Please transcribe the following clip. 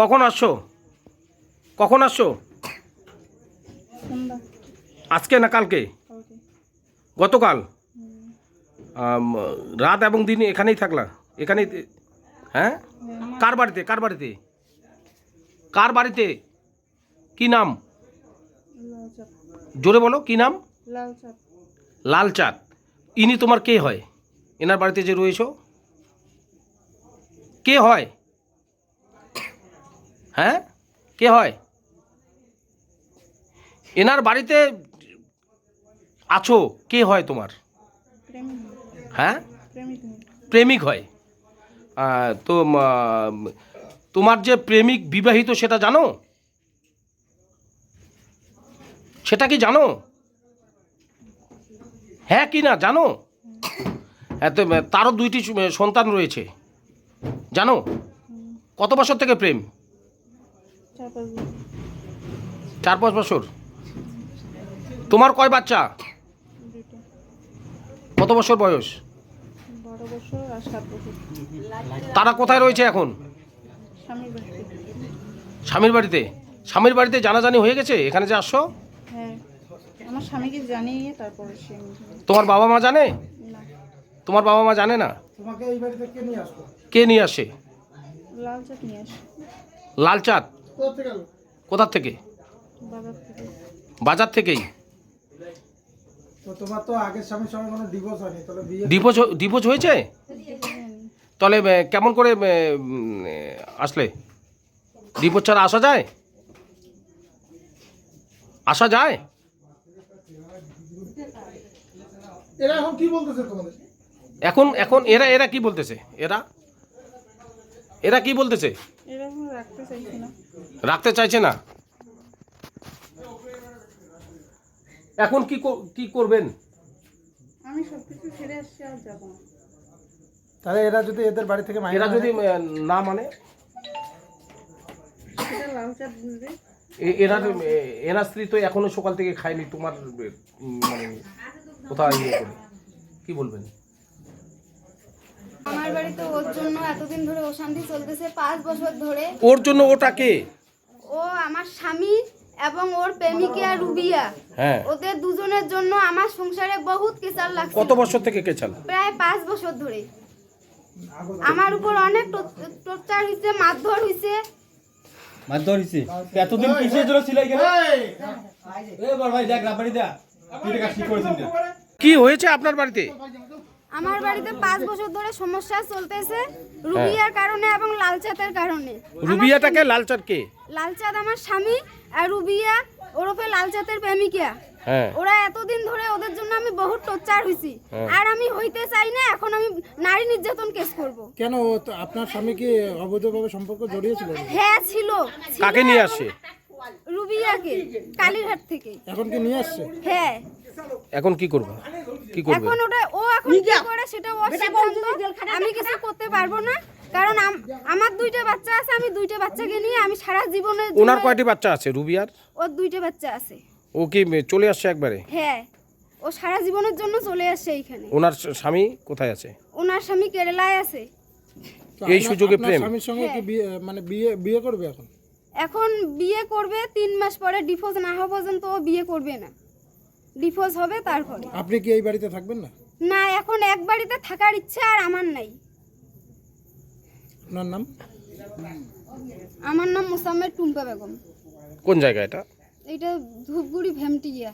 কখন আসছো? কখন আসছো? আজকে না কালকে? গতকাল? রাত এবং দিন এখানেই থাকলা? এখানেই হ্যাঁ? কার বাড়িতে? কার বাড়িতে? কার বাড়িতে? কি নাম? জোরে বলো কি নাম? লাল চাঁদ। ইনি তোমার কে হয়? এনার বাড়িতে যে রয়েছো? কে হয়? হ্যাঁ? কে হয়? এনার বাড়িতে আছো? কে হয় তোমার? হ্যাঁ? প্রেমিক হয়। তো তোমার যে প্রেমিক বিবাহিত সেটা জানো? সেটা কি জানো? হ্যাঁ কি না, জানো? হ্যাঁ তারও দুইটি সন্তান রয়েছে। জানো? কত বছর থেকে প্রেম? চার পাঁচ বছর। তোমার কয় বাচ্চা? কত বছর বয়স? বারো বছর আর সাত বছর। তারা কোথায় রয়েছে এখন? স্বামীর বাড়িতে। স্বামীর বাড়িতে? জানাজানি হয়ে গেছে? এখানে যে আসছো? হ্যাঁ। আমার স্বামীকে জানিয়ে তারপরে সে তোমার বাবা মা জানে? না। তোমার বাবা মা জানে না? তোমাকে এই বাড়িতে কে নিয়ে আসলো? কে নিয়ে আসে? লাল চাপ নিয়ে আসে। লাল চাঁদ কোথা থেকে বাজার থেকেই। ডিভোর্স হয়েছে? তাহলে কেমন করে আসলে? ডিভোর্স ছাড়া আসা যায়? আসা যায়? এরা এখন কি বলতেছে তোমাদের? এখন এখন এরা এরা কি বলতেছে? এরা এরা কি বলতেছে? রাখতে চাইছি না। রাখতে চাইছে না? এখন কি কি করবেন? আমি সব কিছু ছেড়ে আসছি আর যাব না। তাহলে এরা যদি এদের বাড়ি থেকে এরা যদি না মানে? এরা এ- এরা স্ত্রী তো এখনও সকাল থেকে খায়নি তোমার মানে কোথায় ইয়ে করে? কি বলবেন? আমার বাড়িতে ওর জন্য এতদিন ধরে অশান্তি চলতেছে পাঁচ বছর ধরে। ওর জন্য ওটা কে? ও আমার স্বামী এবং ওর প্রেমিকা রুবিয়া। হ্যাঁ। ওদের দুজনের জন্য আমার সংসারে বহুত কেসার লাগছে। কত বছর থেকে কেচাল? প্রায় পাঁচ বছর ধরে। আমার উপর অনেক টর্চার হয়েছে মারধর হয়েছে মারধর হইছে? এতদিন ছিল এ বড় ভাই দেখ দা না। কি হয়েছে আপনার বাড়িতে? আমার বাড়িতে পাঁচ বছর ধরে সমস্যা চলতেছে রুবিয়ার কারণে এবং লালচাঁদের কারণে। রুবিয়াটাকে লালচাঁদ কে? লালচাঁদ আমার স্বামী আর রুবিয়া ওরফে লালচাঁদের প্রেমিকা। হ্যাঁ। ওরা এতদিন ধরে ওদের জন্য আমি বহুত টর্চার হয়েছি হ্যাঁ। আর আমি হইতে চাই না এখন আমি নারী নির্যাতন কেস করব। কেন তো আপনার স্বামী কি অবৈধভাবে সম্পর্ক জড়িয়েছিল? হ্যাঁ ছিল। ছিল কাকে নিয়ে আসে? রুবিয়াকে কালীঘাট থেকে। এখন কি নিয়ে আসছে? হ্যাঁ। এখন কি করবে? কি করবে? এখন ওটা ও এখন কি করে সেটা সিদ্ধান্ত আমি কিছু করতে পারব না। কারণ আমার দুইটা বাচ্চা আছে আমি দুইটা বাচ্চাকে নিয়ে আমি সারা জন্য- ওনার কয়টি বাচ্চা আছে রুবিয়ার ওর দুইটা বাচ্চা আছে। ও কি চলে আসছে একবারে? হ্যাঁ। ও সারা জীবনের জন্য চলে আসছে এইখানে। ওনার স্বামী কোথায় আছে? ওনার স্বামী কেরালায় আছে। এই সুযোগে প্রেম। স্বামীর সঙ্গে কি বিয়ে মানে বিয়ে বিয়ে করবে এখন? এখন বিয়ে করবে তিন মাস পরে ডিভোর্স না হওয়া পর্যন্ত ও বিয়ে করবে না। ডিভোর্স হবে তারপরে। আপনি কি এই বাড়িতে থাকবেন না? না এখন এক বাড়িতে থাকার ইচ্ছা আর আমার নাই। আপনার নাম? আমার নাম মোসাম্মের টুম্পা বেগম। কোন জায়গা এটা? এটা ধূপগুড়ি ভেমটিয়া